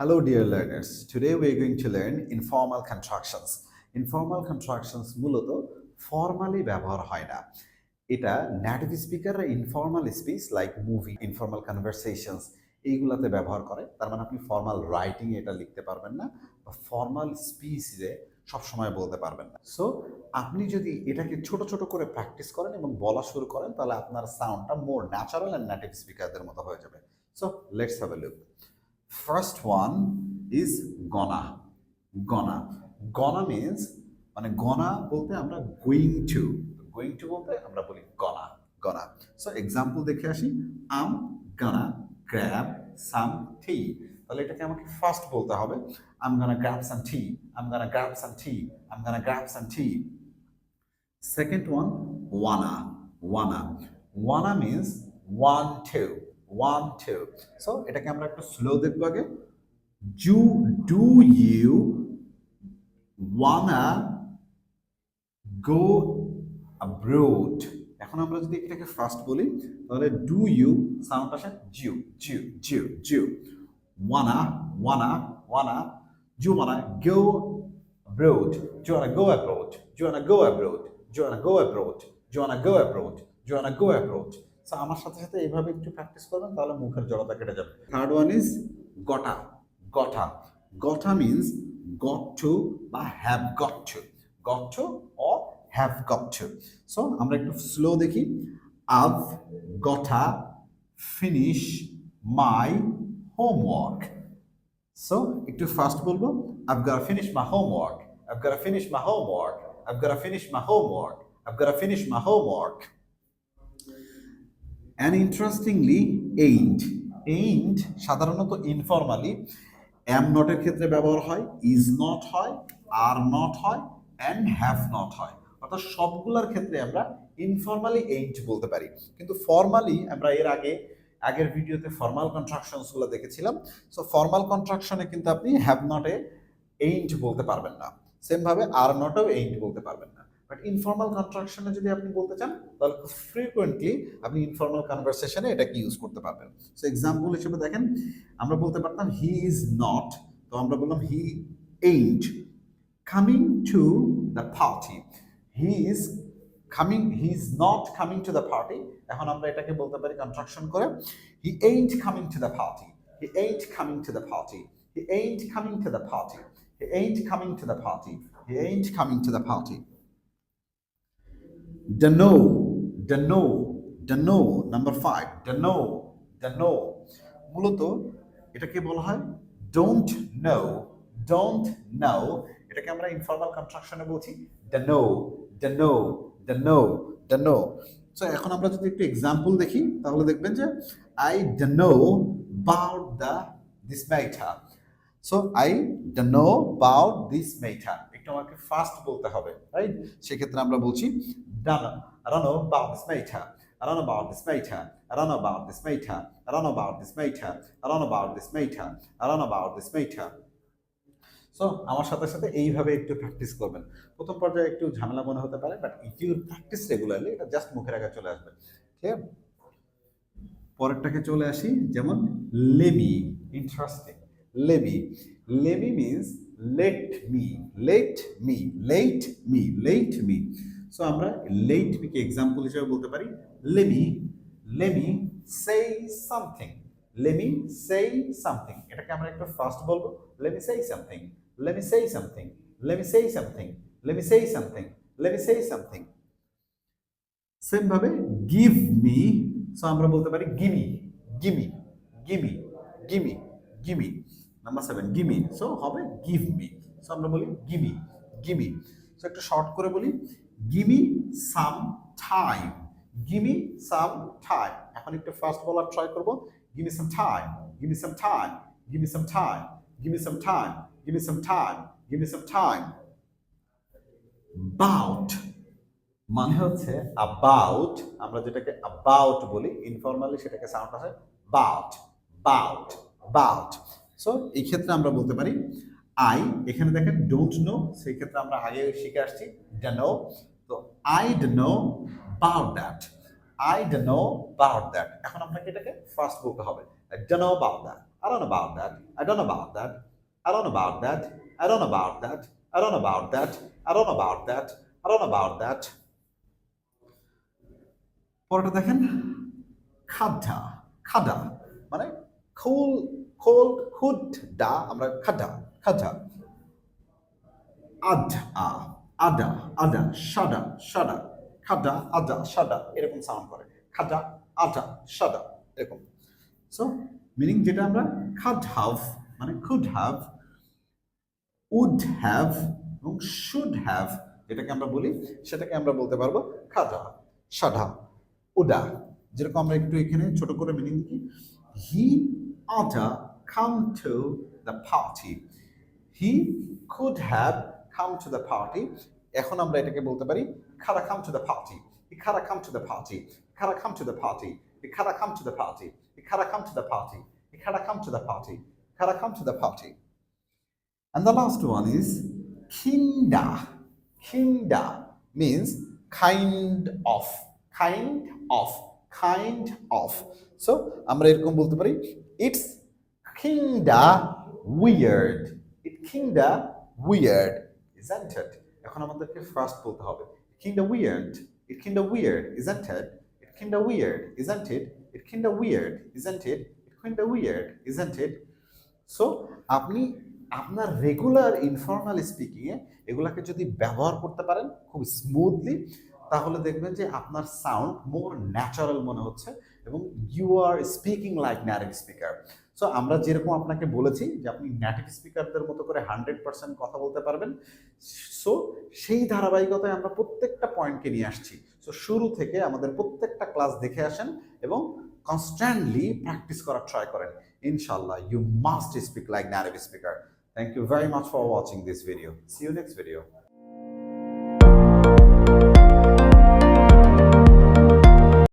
Hello, dear learners. Today we are going to learn informal contractions. Informal contractions মূলত formally ব্যবহার হয় না। এটা native স্পিকাররা informal speech like movie informal conversations এইগুলাতে ব্যবহার করে। তার মানে আপনি ফর্মাল রাইটিং এটা লিখতে পারবেন না বা ফর্মাল স্পিচে সবসময় বলতে পারবেন না। সো আপনি যদি এটাকে ছোট ছোট করে প্র্যাকটিস করেন এবং বলা শুরু করেন তাহলে আপনার সাউন্ডটা মোর ন্যাচারাল অ্যান্ড নেটিভ স্পিকারদের মতো হয়ে যাবে। So let's have a look first one is gonna gonna gonna means মানে গনা বলতে আমরা গোয়িং টু গোয়িং টু বলতে আমরা বলি গনা গনা সো এক্সাম্পল দেখে আসি আম গানা গ্র্যাব সাম টি তাহলে এটাকে আমাকে ফার্স্ট বলতে হবে I'm gonna grab some tea I'm gonna grab some tea I'm gonna grab some tea second one wanna wanna wanna means want to want to so এটাকে আমরা একটু স্লো দেখব আগে d'you do you wanna go abroad এখন আমরা যদি এটাকে first বলি তাহলে ডু ইউ সাউন্ড আসে d'you d'you d'you d'you wanna wanna wanna you wanna go abroad do you wanna go abroad do you wanna go abroad do you wanna go abroad do you wanna go abroad so আমার সাথে সাথে এভাবে একটু practice করবেন তাহলে মুখের জড়তা কেটে যাবে। Third one is gotta gotta gotta means got to বা have got to got to uh have got to so আমরা একটু স্লো দেখি। I've gotta finish my homework so একটু ফার্স্ট বলব। I've gotta finish my homework I've gotta finish my homework I've gotta finish my homework I've gotta finish my homework And interestingly ain't. ain't সাধারণত informally am নটের ক্ষেত্রে ব্যবহার হয় is not হয় are not হয় and have not হয়। অর্থাৎ সবগুলোর ক্ষেত্রে আমরা ইনফর্মালি এইন্ট বলতে পারি। কিন্তু ফর্মালি আমরা এর আগে, আগের ভিডিওতে ফর্মাল কন্ট্রাকশনসগুলো দেখেছিলাম। সো ফর্মাল কন্ট্রাকশনে কিন্তু আপনি হ্যাভ নটে এইন্ট বলতে পারবেন না। সেমভাবে আর নটেও এইন্ট বলতে পারবেন না। বাট ইনফর্মাল কন্ট্রাকশনে যদি আপনি বলতে চান, তাহলে খুব ফ্রিকুয়েন্টলি আপনি ইনফর্মাল কনভারসেশনে এটাকে ইউজ করতে পারবেন। সো এক্সাম্পল হিসেবে দেখেন, আমরা বলতে পারতাম হি ইজ নট তো আমরা বললাম he ain't coming to the party he is coming he is not coming to the party এখন আমরা এটাকে বলতে পারি কন্ট্রাকশন করে he ain't coming to the party he ain't coming to the party he ain't coming to the party he ain't coming to the party. He ain't coming to the party. Dunno, dunno, dunno, number five, dunno, dunno. মূলত এটাকে বলা হয় don't know don't know এটাকে আমরা informal কনস্ট্রাকশনে বলছি ডানো ডানো ডানো ডানো so এখন আমরা যদি একটু এক্সাম্পল দেখি তাহলে দেখবেন যে I ডানো bout the this matter so I know bout this মেটার একটু আমাকে ফাস্ট বলতে হবে রাইট সেক্ষেত্রে আমরা বলছি matter. I don't know about this matter. I don't know about this matter. I don't know about this matter. So আমার সাথে সাথে এইভাবে একটু প্র্যাকটিস করবেন প্রথম পর্যায়ে একটু ঝামেলা মনে হতে পারে but if you practise regularly এটা জাস্ট মুখের আগে চলে আসবে ঠিক পরেরটাকে চলে আসি যেমন lemme interesting lemme lemme means let me let me let me let me so আমরা লেট মিকে এক্সাম্পল হিসেবে বলতে পারি lemme lemme say something lemme say something এটাকে আমরা একটু ফাস্ট বলব lemme say something lemme say something lemme say something lemme say something lemme say something same ভাবে গিভ মি সো আমরা বলতে পারি gimme gimme gimme gimme gimme number seven gimme so হবে give me so আমরা বলি gimme gimme so একটু short করে বলি gimme some time gimme some time এখন একটু ফাস্ট বলার ট্রাই করব। Gimme some time gimme some time gimme some time gimme some time gimme some time gimme some time bout মানে হচ্ছে about আমরা যেটাকে অ্যাবাউট বলি ইনফর্মালি সেটাকে সাউন্ড আছে বাউট বাউট বাউট সো এই ক্ষেত্রে আমরা বলতে পারি আই এখানে দেখেন ডোন্ট নো সেই ক্ষেত্রে আমরা আগে শিখে আসছি নো তো I dunno bout that I dunno bout that এখন আপনাকে এটাকে ফার্স্ট বলতে হবে do bout that R on bout that I do bout that R on bout that আর অন বাউট দ্যাট আর অন বাউট দ্যাট আর on bout that আর on bout that পরটা দেখেন খাদ্যা খাদা মানে খোল খোল খুদ ডা আমরা খাদ্যা খাডা আড আ আডা আডা সাডা সাডা খাডা আডা সাডা এরকম সাউন্ড করে। খাডা আডা সাডা এরকম। সো মিনিং যেটা আমরা খাড হাভ মানে খুড হ্যাভ উড হ্যাভ এবং শুড হ্যাভ যেটাকে আমরা বলি, সেটাকে আমরা বলতে পারব খাডা সাডা উডা যেরকম আমরা একটু এখানে ছোট করে মিনিং দেখি। He oughta come to the party. He could have come to the party এখন আমরা এটাকে বলতে পারি coulda come to the party he coulda come to the party coulda come to the party he coulda come to the party he coulda come to the party he coulda come to the party coulda come to the party And the last one is, kinda. Kinda means kind of. Kind of. Kind of. So, আমরা এরকম বলতে পারি, it's kinda weird. Kinda weird isn't it এখন আমাদেরকে first বলতে হবে kinda weird it kinda weird isn't it it kinda weird isn't it it kinda weird isn't it it kinda weird isn't it so আপনি আপনার regular informal স্পিকিংয়ে এগুলাকে যদি ব্যবহার করতে পারেন খুব স্মুথলি তাহলে দেখবেন যে আপনার সাউন্ড মোর ন্যাচারাল মনে হচ্ছে এবং you are speaking like native speaker so আমরা যেরকম আপনাকে বলেছি যে আপনি ন্যাটিভ স্পিকারদের মতো করে হান্ড্রেড পার্সেন্ট কথা বলতে পারবেন সো সেই ধারাবাহিকতায় আমরা প্রত্যেকটা পয়েন্টকে নিয়ে আসছি। সো শুরু থেকে আমাদের প্রত্যেকটা ক্লাস দেখে আসেন এবং কনস্ট্যান্টলি প্র্যাকটিস করার ট্রাই করেন। ইনশাল্লাহ you must speak like native speaker. Thank you very much for watching this video. See you next video.